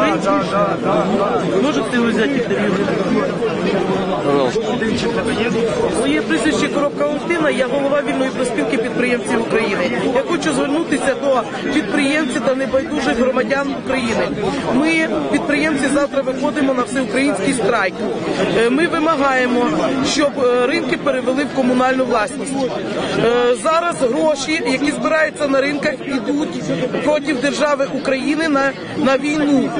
Ви українці? Можете взяти інтерв'ю? Моє прізвище Коробка Валентина, я голова вільної проспілки підприємців України. Я хочу звернутися до підприємців та небайдужих громадян України. Ми, підприємці, завтра виходимо на всеукраїнський страйк. Е, Ми вимагаємо, щоб е, ринки перевели в комунальну власність. Е, Зараз гроші, які збираються на ринках, ідуть проти держави України на, на війну.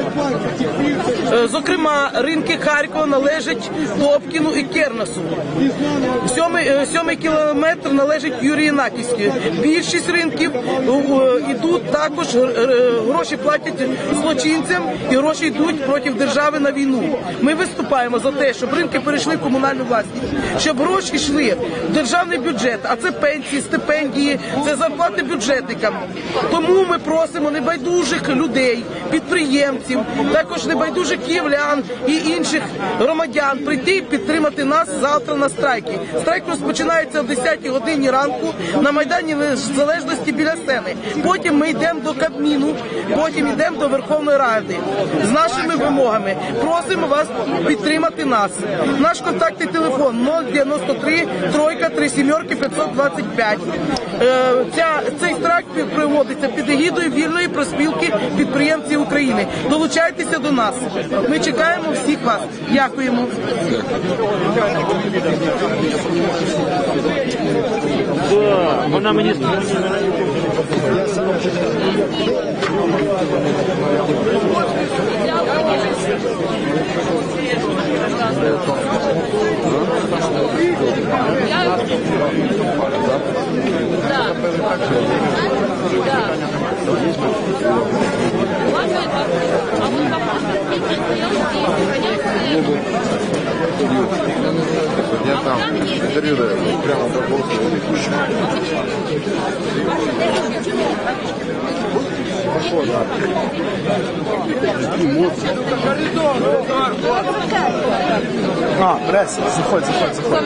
Е, Зокрема, ринки Харкова належать Топкіну і Кернасу. Сьомий, е, сьомий кілометр належить Юрію Наківській. Більшість ринків також е, е, гроші платять злочинцям і гроші йдуть проти держави на війну. Ми виступаємо за те, щоб ринки перейшли в комунальну власність, щоб гроші йшли в державний бюджет, а це пенсії, стипендії, це зарплати бюджетникам. Тому ми просимо небайдужих людей, підприємців, також небайдужих київлян і інших громадян прийти і підтримати нас завтра на страйки. Страйк розпочинається о 10 годині ранку на Майдані Незалежності біля сцени. Потім ми йдемо до Кабміну, потім йдемо до Верховної Ради з нашими вимогами. Просимо вас підтримати нас. Наш контактний телефон 093 тройка 3 сімерки 525. Е, Ця, цей проводиться під егідою вільної проспілки підприємців України. Долучайтеся до нас. Ми чекаємо всіх вас. Дякуємо. Вона мені Я там интервью даю, прямо по голосу. А, преса, заходь, заходь, заходь.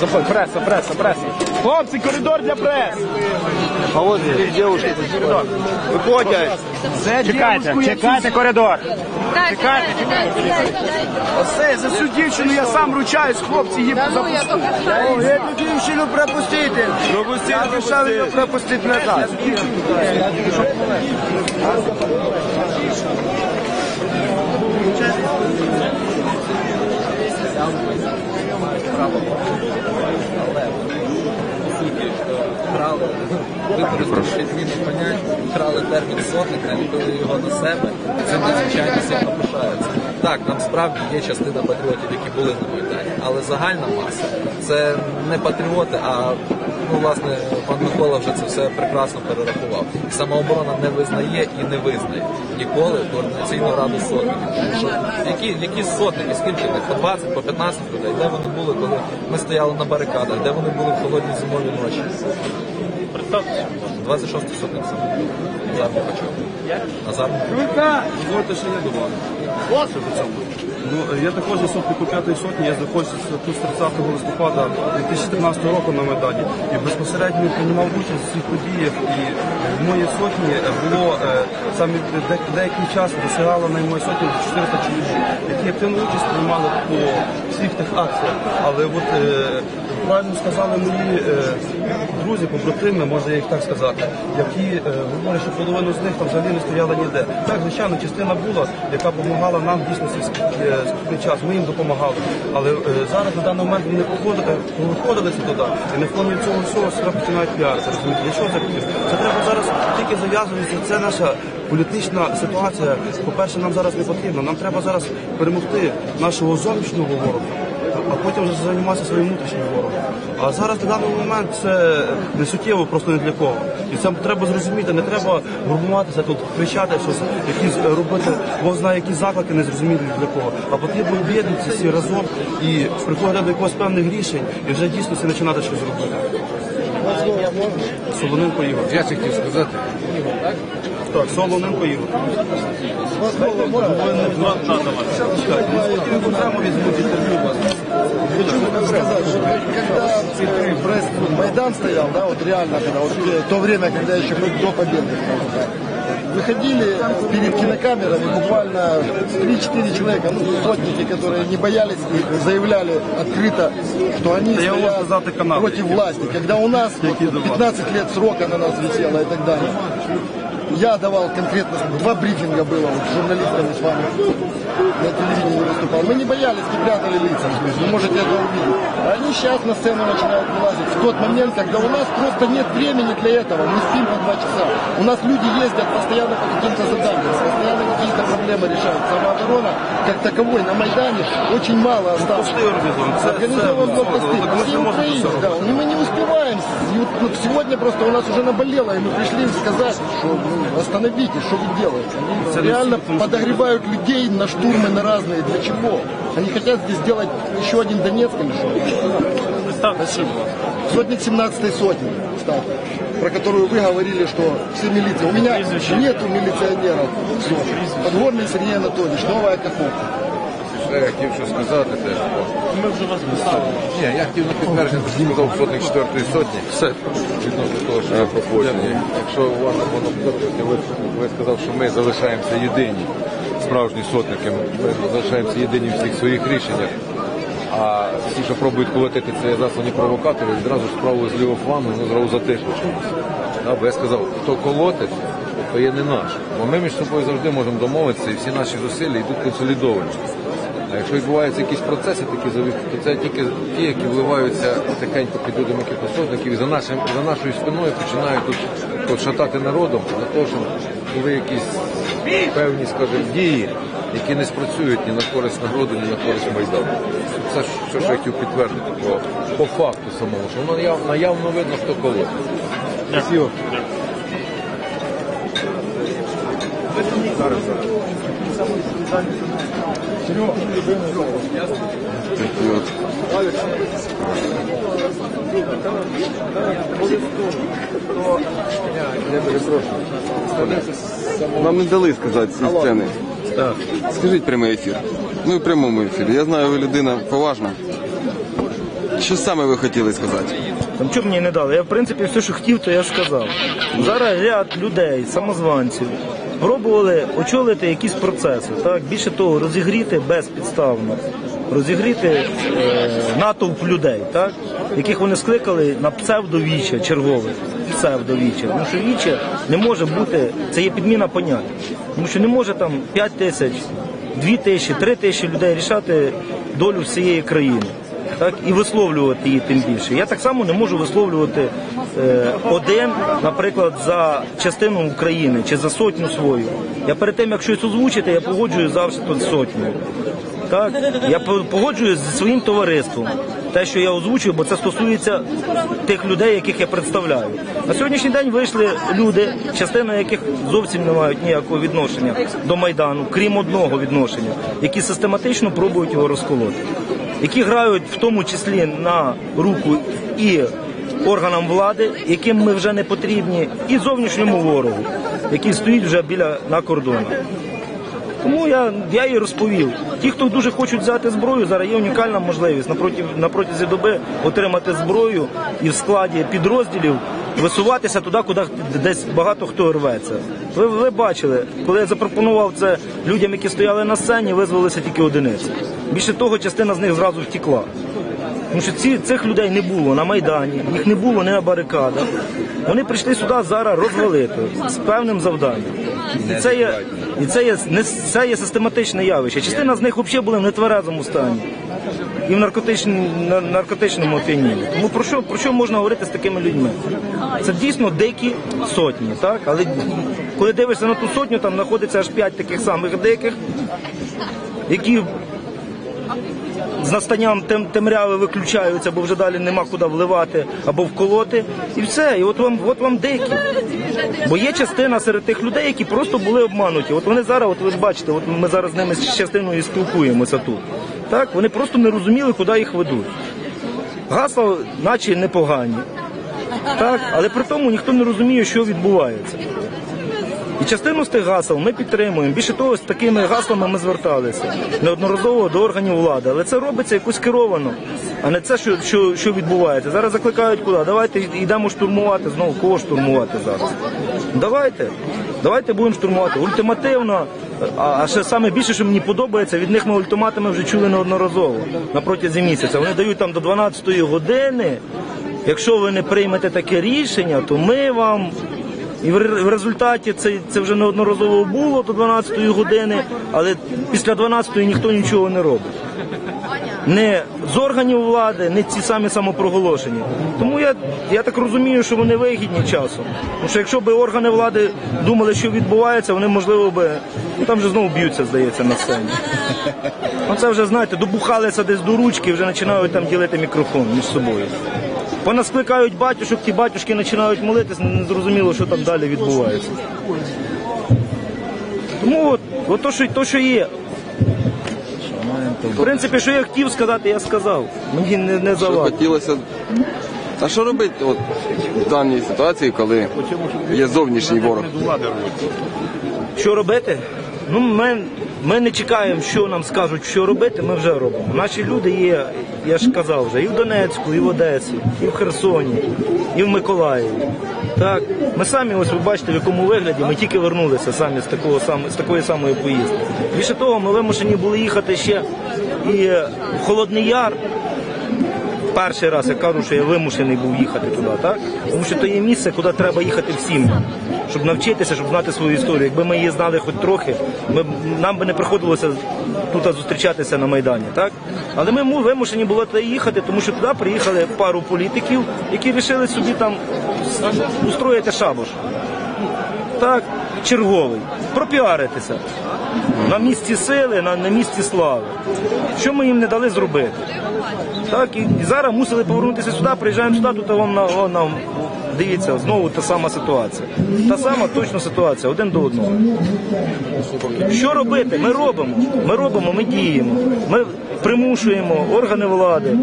Заходь, преса, преса, преса. Хлопці, коридор для прес. А вот девушка. Коридор. виходять. Чекайте, чекайте коридор. Чекайте, Оце, за цю дівчину я сам ручаюсь, хлопці, її запустити. Эту дівчину пропустити. Пропустити, пропустити. її пропустити назад. Використали відміну понять, вкрали термін сотника, ліпили його на себе. Це надзвичайно сильно пишається. Так, нам справді є частина патріотів, які були на Майдані, але загальна маса це не патріоти, а ну, власне пан Микола вже це все прекрасно перерахував. Самооборона не визнає і не визнає ніколи координаційну раду сотників. Що які, які сотники, скільки них? По 20, по 15 людей, де вони були, коли ми стояли на барикадах, де вони були в холодні зимові ночі? 26 сотник саме. Назар Мухачов. Назар Мухачов. Дозвольте, що я добавлю. Ну, я також заступник у п'ятої сотні, я знаходжуся тут з 30 листопада 2014 року на Майдані і безпосередньо приймав участь у цих подіях. І в моїй сотні було е, саме де- деякий час досягало на моїй сотні 400 чоловік, які активну участь приймали по всіх тих акціях. Але от е, правильно сказали мої е, друзі, побратими, може їх так сказати, які е, говорять, що половину з них там взагалі не стояла ніде. Так, звичайно, частина була, яка допомагала нам дійсно цей ск- е, час. Ми їм допомагали. Але е, зараз на даний момент вони походили, виходили туди, і на фоні цього всього себе починають піаритися. Розумієте, для це? Це треба зараз тільки зав'язуватися. Це наша політична ситуація. По-перше, нам зараз не потрібно. Нам треба зараз перемогти нашого зовнішнього ворога а потім вже займатися своїм внутрішнім ворогом. А зараз на даний момент це не суттєво просто не для кого. І це треба зрозуміти, не треба грубуватися тут, кричати, щось, якісь е, робити, бо знає, які заклики не зрозумілі для кого. А потрібно об'єднатися всі разом і приходити до якогось певних рішень і вже дійсно це починати щось робити. Солоненко Ігор. Я це хотів сказати. Так, Солоненко Ігор. Чекайте, ми спокійно окремо візьмуть Майдан стоял, да, вот реально, когда вот э, то время, когда еще мы до победы, выходили перед кинокамерами буквально 3-4 человека, ну, сотники, которые не боялись и заявляли открыто, что они можу стоят против власти. Когда у нас вот, 15 лет срока на нас висело и так далее. Я давал конкретно, два брифинга было вот, с журналистами с вами на телевидении выступал. Мы не боялись, не прятали лица. Вы можете это увидеть. Они сейчас на сцену начинают вылазить. В тот момент, когда у нас просто нет времени для этого. Мы спим по два часа. У нас люди ездят постоянно по каким-то заданиям, постоянно какие-то проблемы решают. Самооборона как таковой на Майдане очень мало осталось. Организован Все да. робити. И мы не успеваем. Вот сегодня просто у нас уже наболело, и мы пришли сказать, что ну, остановитесь, что вы делаете. Они реально подогревают людей на штурмы на разные. Для чего? Они хотят здесь сделать еще один Донецк или что? Спасибо. Сотник 17 сотни, кстати, про которую вы говорили, что все милиции. У меня нету милиционеров. Все. Подгорный Сергей Анатольевич, новая каховка. Ще я хотів що сказати теж. Ми вже вас Ні, я хотів на підтвердження, що сказав сотник четвертої сотні. Все. Відносно того, що я проходження. Якщо у вас воно підтверджується, ви, ви сказав, що ми залишаємося єдині, справжні сотники, ми залишаємося єдині в всіх своїх рішеннях. А всі, що пробують колотити це заслані провокатори, відразу ж справу з лівого флангу, ну зразу чомусь. Да, бо я сказав, хто колотить, то є не наш. Бо ми між собою завжди можемо домовитися, і всі наші зусилля йдуть консолідовані. А якщо відбуваються якісь процеси такі завісти, то це тільки ті, які вливаються тихенько під людям сотників, і за, нашим, за нашою спиною починають тут, тут шатати народом для того, щоб були якісь певні, скажімо, дії, які не спрацюють ні на користь народу, ні на користь Майдану. Це що, що я хотів підтвердити по, по факту самому, що воно наяв, наявно видно, хто колотить. Спасибо. Я Вам не дали сказати ці сцени. Так. Скажіть прямий ефір. Ми в прямому ефірі. Я знаю, ви людина поважна. Що саме ви хотіли сказати? Там чого мені не дали? Я в принципі все, що хотів, то я сказав. Зараз ряд людей, самозванців, пробували очолити якісь процеси. Так? Більше того, розігріти безпідставно, розігріти е, натовп людей, так? яких вони скликали на псевдовіччя чергове. Псевдовіччя. Тому що віче не може бути, це є підміна понять. Тому що не може там 5 тисяч, 2 тисячі, 3 тисячі людей рішати долю всієї країни так і висловлювати її тим більше. Я так само не можу висловлювати один, наприклад, за частину України чи за сотню свою. Я перед тим, як щось озвучити, я погоджую завжди з сотнею. Так, я погоджуюсь зі своїм товариством. Те, що я озвучую, бо це стосується тих людей, яких я представляю. На сьогоднішній день вийшли люди, частина яких зовсім не мають ніякого відношення до майдану, крім одного відношення, які систематично пробують його розколоти, які грають в тому числі на руку і органам влади, яким ми вже не потрібні, і зовнішньому ворогу, який стоїть вже біля на кордонах. Тому я, я їй розповів. Ті, хто дуже хочуть взяти зброю, зараз є унікальна можливість на, протязі доби отримати зброю і в складі підрозділів висуватися туди, куди десь багато хто рветься. Ви, ви бачили, коли я запропонував це людям, які стояли на сцені, визвалися тільки одиниці. Більше того, частина з них зразу втекла. Тому що ці, цих людей не було на Майдані, їх не було не на барикадах. Вони прийшли сюди зараз розвалити з певним завданням. І це є, і це є, не, це є систематичне явище. Частина з них взагалі були в нетверезому стані і в наркотичному, на- наркотичному оп'янінні. Тому про що, про що можна говорити з такими людьми? Це дійсно дикі сотні, так? Але коли дивишся на ту сотню, там знаходиться аж п'ять таких самих диких, які з настанням тем, темряви виключаються, бо вже далі нема куди вливати або вколоти. І все. І от вам, от вам дикі. Бо є частина серед тих людей, які просто були обмануті. От вони зараз, от ви ж бачите, от ми зараз з ними з частиною спілкуємося тут. Так, вони просто не розуміли, куди їх ведуть. Гасла, наче непогані. Так, але при тому ніхто не розуміє, що відбувається. І частину з тих гасел ми підтримуємо. Більше того, з такими гаслами ми зверталися неодноразово до органів влади. Але це робиться якось керовано, а не це, що, що, що відбувається. Зараз закликають куди? Давайте йдемо штурмувати. Знову кого штурмувати зараз? Давайте. Давайте будемо штурмувати. Ультимативно. А, ще саме більше, що мені подобається, від них ми ультиматуми вже чули неодноразово на протязі місяця. Вони дають там до 12-ї години. Якщо ви не приймете таке рішення, то ми вам. І в ре- в результаті це, це вже неодноразово було до 12-ї години, але після 12-ї ніхто нічого не робить. Не з органів влади, не ці самі самопроголошені. Тому я, я так розумію, що вони вигідні часом. Тому що якщо б органи влади думали, що відбувається, вони можливо би ну там вже знову б'ються, здається, на сцені. Ну це вже знаєте, добухалися десь до ручки, вже починають там ділити мікрофон між собою. Понаскликають батюшок, ті батюшки починають молитись, не зрозуміло, що там далі відбувається. Тому от, от то, що, то, що є. В принципі, що я хотів сказати, я сказав. Мені не, не Що завадить. хотілося. А що робити от, в даній ситуації, коли є зовнішній ворог? Що робити? Ну, ми, ми не чекаємо, що нам скажуть, що робити, ми вже робимо. Наші люди є, я ж казав вже, і в Донецьку, і в Одесі, і в Херсоні, і в Миколаєві. Так, ми самі, ось ви бачите, в якому вигляді ми тільки вернулися самі з такого з такої самої поїздки. Більше того, ми вимушені були їхати ще і в Холодний Яр. Перший раз я кажу, що я вимушений був їхати туди, так? Тому що то є місце, куди треба їхати всім, щоб навчитися, щоб знати свою історію. Якби ми її знали хоч трохи, ми, нам би не приходилося тут зустрічатися на Майдані, так? Але ми вимушені були туди їхати, тому що туди приїхали пару політиків, які вирішили собі там устроїти шабуш. Так, черговий, пропіаритися на місці сили, на, на місці слави. Що ми їм не дали зробити? Так, і, зараз мусили повернутися сюди, приїжджаємо сюди, тут вам на, о, нам, дивіться, знову та сама ситуація. Та сама точно ситуація, один до одного. Що робити? Ми робимо. Ми робимо, ми діємо. Ми примушуємо органи влади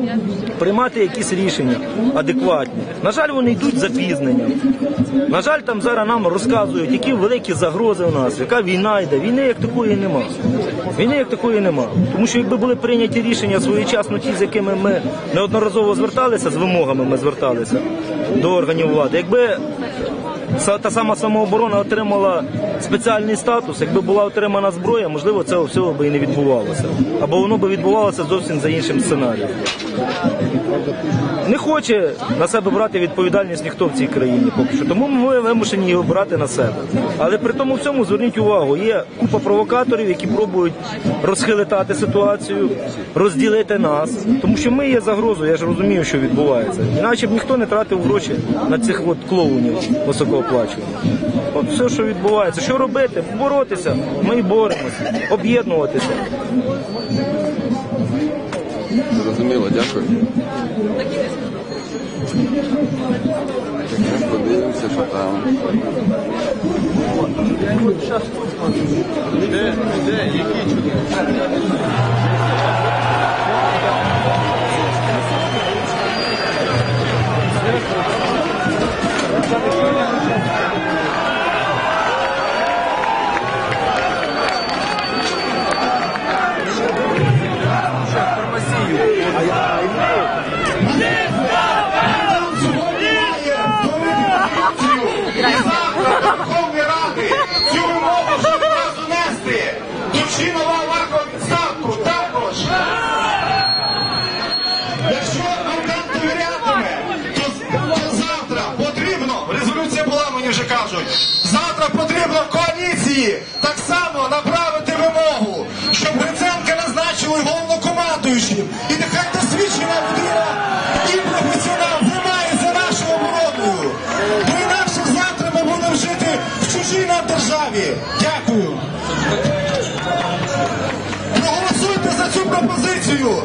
приймати якісь рішення адекватні. На жаль, вони йдуть запізненням. На жаль, там зараз нам розказують, які великі загрози у нас, яка війна йде. Війни як такої нема. Війни як такої нема. Тому що якби були прийняті рішення своєчасно ті, з якими ми неодноразово зверталися, з вимогами ми зверталися до органів влади. Якби та сама самооборона отримала спеціальний статус. Якби була отримана зброя, можливо, цього всього би і не відбувалося. Або воно би відбувалося зовсім за іншим сценарієм. Не хоче на себе брати відповідальність ніхто в цій країні поки що. Тому ми вимушені його брати на себе. Але при тому всьому зверніть увагу, є купа провокаторів, які пробують розхилитати ситуацію, розділити нас. Тому що ми є загрозою, я ж розумію, що відбувається. Іначе б ніхто не тратив гроші на цих от клоунів високооплачуваних. От все, що відбувається. Що робити? Боротися. Ми боремося, об'єднуватися. Зрозуміло, дякую. Подивимося, що там. Верховної коаліції так само направити вимогу, щоб Гриценка назначили головнокомандуючим. І нехай досвідчена людина і професіонал займається нашою обороною. Бо інакше завтра ми будемо жити в чужій нам державі. Дякую. Проголосуйте за цю пропозицію.